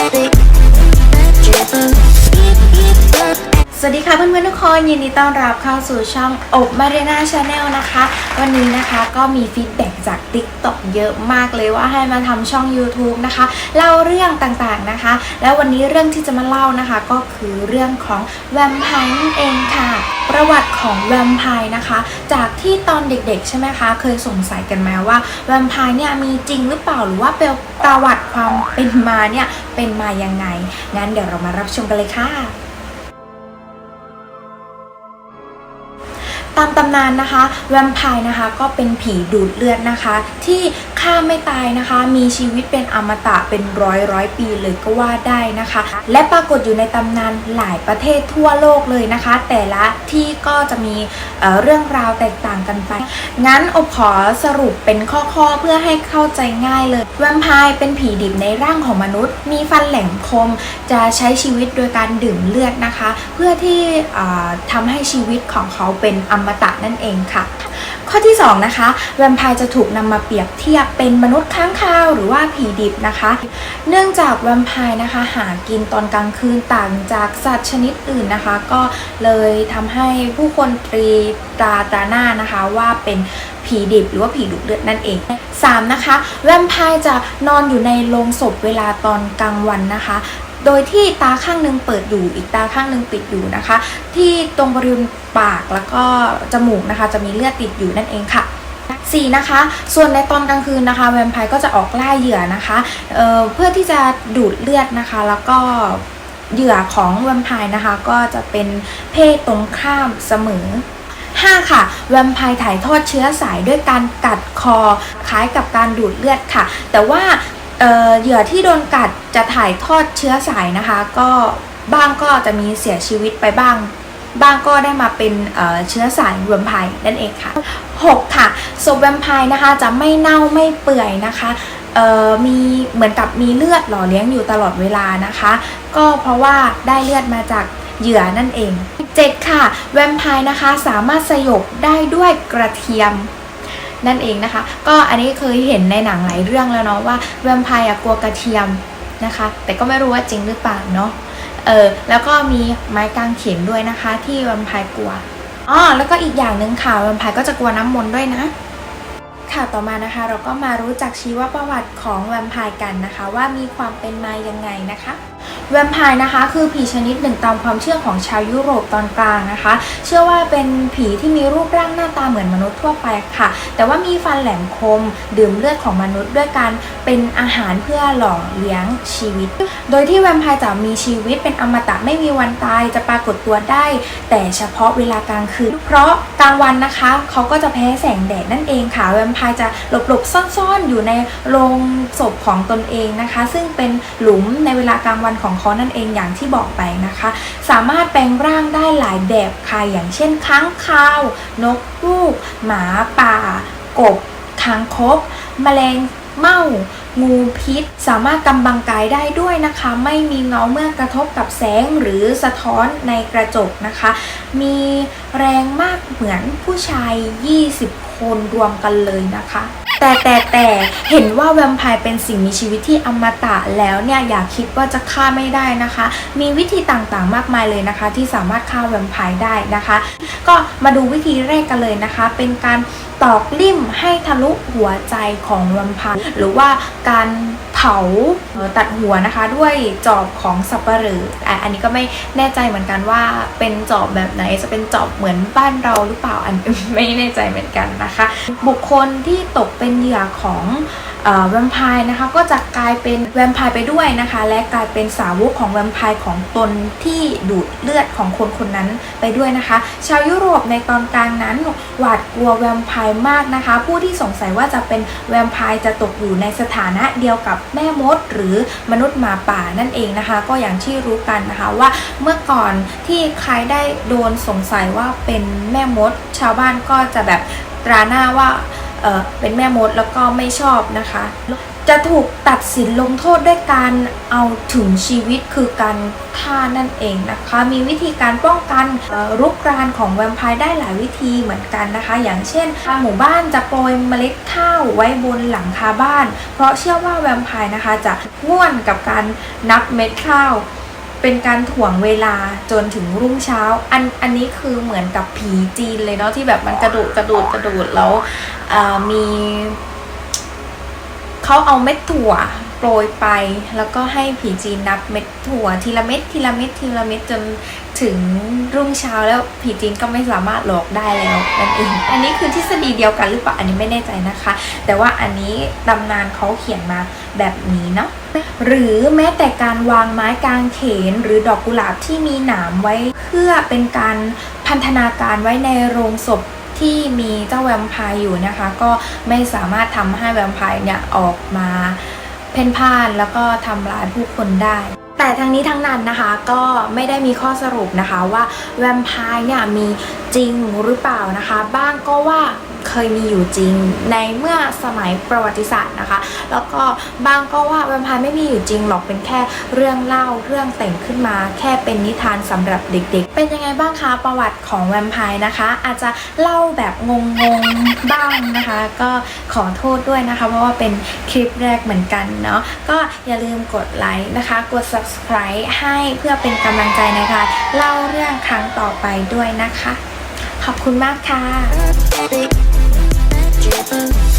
ส เพื่อนๆทุกคนยินดีต้อนรับเข้าสู่ช่องอบมาเรนาชาแนลนะคะ วันนี้นะคะก็มีฟีดแบ็กจาก t ิ k t o k เยอะมากเลยว่าให้มาทำช่อง YouTube นะคะเล่าเรื่องต่างๆนะคะ แล้ววันนี้เรื่องที่จะมาเล่านะคะ ก็คือเรื่องของแวมไพร์นั่นเองค่ะ ประวัติของแวมไพร์นะคะ จากที่ตอนเด็กๆ ใช่ไหมคะ เคยสงสัยกันไหมว่าแวมไพร์เนี่ยมีจริงหรือเปล่าหรือว่าเป็นประวัติความเป็นมาเนี่ยเป็นมายังไงงั้นเดี๋ยวเรามารับชมกันเลยค่ะามตำนานนะคะ แวมไพร์นะคะก็เป็นผีดูดเลือดนะคะ ที่ ฆ่าไม่ตายนะคะ มีชีวิตเป็นอมตะเป็นร้อยร้อยปีเลยก็ว่าได้นะคะ และปรากฏอยู่ในตำนานหลายประเทศทั่วโลกเลยนะคะ แต่ละที่ก็จะมีเเรื่องราวแตกต่างกันไป งั้นอบขอสรุปเป็นข้อๆเพื่อให้เข้าใจง่ายเลยแวมไพร์เป็นผีดิบในร่างของมนุษย์ มีฟันแหลมคมจะใช้ชีวิตโดยการดื่มเลือดนะคะ เพื่อที่ทำให้ชีวิตของเขาเป็นอมตะนั่นเองค่ะ ข้อที่2นะคะแวมไพร์จะถูกนำมาเปรียบเทียบเป็นมนุษย์ค้างคาวหรือว่าผีดิบนะคะ เนื่องจากแวมไพร์นะคะหากินตอนกลางคืนต่างจากสัตว์ชนิดอื่นนะคะ ก็เลยทำให้ผู้คนตรีตราตราหน้านะคะว่าเป็นผีดิบหรือว่าผีดุเลือดนั่นเอง 3. นะคะแวมไพร์จะนอนอยู่ในโรงศพเวลาตอนกลางวันนะคะโดยที่ตาข้างหนึงเปิดอยู่อีกตาข้างหนึงปิดอยู่นะคะ ที่ตรงบริเวณปากแล้วก็จมูกนะคะ จะมีเลือดติดอยู่นั่นเองค่ะ 4. นะคะ ส่วนในตอนกลางคืนนะคะ แวมไพร์ก็จะออกล่าเหยื่อนะคะเเพื่อที่จะดูดเลือดนะคะ แล้วก็เหยื่อของแวมไพร์นะคะ ก็จะเป็นเพศตรงข้ามเสมอ 5. ค่ะ แวมไพร์ถ่ายทอดเชื้อสายด้วยการกัดคอ คล้ายกับการดูดเลือดค่ะ แต่ว่าเเหยื่อที่โดนกัดจะถ่ายทอดเชื้อสายนะคะ ก็บ้างก็จะมีเสียชีวิตไปบ้าง บ้างก็ได้มาเป็นเชื้อสายแวมไพร์นั่นเองค่ะ 6. ค่ะศพแวมไพร์นะคะจะไม่เน่าไม่เปื่อยนะคะมีเหมือนกับมีเลือดหล่อเลี้ยงอยู่ตลอดเวลานะคะ ก็เพราะว่าได้เลือดมาจากเหยื่อนั่นเอง 7. ค่ะ แวมไพร์นะคะสามารถสยบได้ด้วยกระเทียมนั่นเองนะคะ ก็อันนี้เคยเห็นในหนังหลายเรื่องแล้วเนาะว่าแวมไพร์กลัวกระเทียมนะคะ แต่ก็ไม่รู้ว่าจริงหรือเปล่าเนาะ เออแล้วก็มีไม้กางเขนด้วยนะคะ ที่แวมพายกลัวอ๋อแล้วก็อีกอย่างหนึ่งค่ะแวมพายก็จะกลัวน้ำมนต์ด้วยนะค่ะต่อมานะคะเราก็มารู้จักชีวประวัติของแวมไพร์กันนะคะ ว่ามีความเป็นมายังไงนะคะ แวมไพร์นะคะ คือผีชนิดหนึ่งตามความเชื่อของชาวยุโรปตอนกลางนะคะ เชื่อว่าเป็นผีที่มีรูปร่างหน้าตาเหมือนมนุษย์ทั่วไปค่ะ แต่ว่ามีฟันแหลมคม ดื่มเลือดของมนุษย์ด้วยการเป็นอาหารเพื่อหล่อเลี้ยงชีวิต โดยที่แวมไพร์จะมีชีวิตเป็นอมตะไม่มีวันตายจะปรากฏตัวได้ แต่เฉพาะเวลากลางคืน เพราะกลางวันนะคะเขาก็จะแพ้แสงแดดนั่นเองค่ะ แวมไพร์จะหลบๆซ่อนๆอยู่ในโรงศพของตนเองนะคะ ซึ่งเป็นหลุมในเวลากลางวันของเขานั่นเองอย่างที่บอกไปนะคะ สามารถแปลงร่างได้หลายแบบค่ะอย่างเช่นค้างคาว นกฮูก หมาป่า กบคางคกแมลงเม่างูพิษ สามารถกำบังกายได้ด้วยนะคะ ไม่มีเงาเมื่อกระทบกับแสงหรือสะท้อนในกระจกนะคะ มีแรงมากเหมือนผู้ชาย 20 คนรวมกันเลยนะคะ แต่แต่แต่เห็นว่าแวมไพร์เป็นสิ่งมีชีวิตที่อมตะแล้วเนี่ยอย่าคิดว่าจะฆ่าไม่ได้นะคะ มีวิธีต่างๆมากมายเลยนะคะ ที่สามารถฆ่าแวมไพร์ได้นะคะ ก็มาดูวิธีแรกกันเลยนะคะ เป็นการตอกลิ่มให้ทะลุหัวใจของแวมไพร์หรือว่าการ เผาตัดหัวนะคะด้วยจอบของสับปะเหร่ออันนี้ก็ไม่แน่ใจเหมือนกันว่าเป็นจอบแบบไหนจะเป็นจอบเหมือนบ้านเราหรือเปล่าอันไม่แน่ใจเหมือนกันนะคะ บุคคลที่ตกเป็นเหยื่อของ แวมไพร์นะคะก็จะกลายเป็นแวมไพร์ไปด้วยนะคะ และกลายเป็นสาวกของแวมไพร์ของตนที่ดูดเลือดของคนคนนั้นไปด้วยนะคะ ชาวยุโรปในตอนกลางนั้นหวาดกลัวแวมไพร์มากนะคะ ผู้ที่สงสัยว่าจะเป็นแวมไพร์จะตกอยู่ในสถานะเดียวกับแม่มด หรือมนุษย์หมาป่านั่นเองนะคะ ก็อย่างที่รู้กันนะคะว่าเมื่อก่อนที่ใครได้โดนสงสัยว่าเป็นแม่มด ชาวบ้านก็จะแบบตราหน้าว่า เเป็นแม่มดแล้วก็ไม่ชอบนะคะ จะถูกตัดสินลงโทษด้วยการเอาถึงชีวิตคือการฆ่านั่นเองนะคะ มีวิธีการป้องกันรุกรานของแวมไพร์ได้หลายวิธีเหมือนกันนะคะ อย่างเช่นทางหมู่บ้านจะโปรยเมล็ดข้าวไว้บนหลังคาบ้าน เพราะเชื่อว่าแวมไพร์นะคะจะง่วนกับการนับเม็ดข้าว เป็นการถ่วงเวลาจนถึงรุ่งเช้า อันอันนี้คือเหมือนกับผีจีนเลยเนาะที่แบบมันกระโดดกระโดดกระโดดแล้วมีเขาเอาเม็ดถั่ว โปรยไป แล้วก็ให้ผีจีนนับเม็ดถั่วทีละเม็ดทีละเม็ดทีละเม็ดจนถึงรุ่งเช้าแล้วผีจีนก็ไม่สามารถหลอกได้แล้วนั่นเองอันนี้คือทฤษฎีเดียวกันหรือเปล่าอันนี้ไม่แน่ใจนะคะ แต่ว่าอันนี้ตำนานเขาเขียนมาแบบนี้เนาะหรือแม้แต่การวางไม้กางเขน หรือดอกกุหลาบที่มีหนามไว้ เพื่อเป็นการพันธนาการไว้ในโรงศพที่มีเจ้าแวมไพร์อยู่นะคะ ก็ไม่สามารถทำให้แวมไพร์เนี่ยออกมา เพ่นพ่านแล้วก็ทำร้ายผู้คนได้ แต่ทั้งนี้ทั้งนั้นนะคะก็ไม่ได้มีข้อสรุปนะคะว่าแวมไพร์เนี่ยมีจริงหรือเปล่านะคะ บ้างก็ว่า เคยมีอยู่จริงในเมื่อสมัยประวัติศาสตร์นะคะ แล้วก็บางก็ว่าแวมไพร์ไม่มีอยู่จริงหรอกเป็นแค่เรื่องเล่าเรื่องแต่งขึ้นมา แค่เป็นนิทานสำหรับเด็กๆ เป็นยังไงบ้างคะประวัติของแวมไพร์นะคะ อาจจะเล่าแบบงงๆบ้างนะคะ ก็ขอโทษด้วยนะคะ เพราะว่าเป็นคลิปแรกเหมือนกันเนาะก็อย่าลืมกดไลค์นะคะ กด subscribe ให้เพื่อเป็นกำลังใจในการเล่าเรื่องครั้งต่อไปด้วยนะคะ ขอบคุณมากค่ะ driven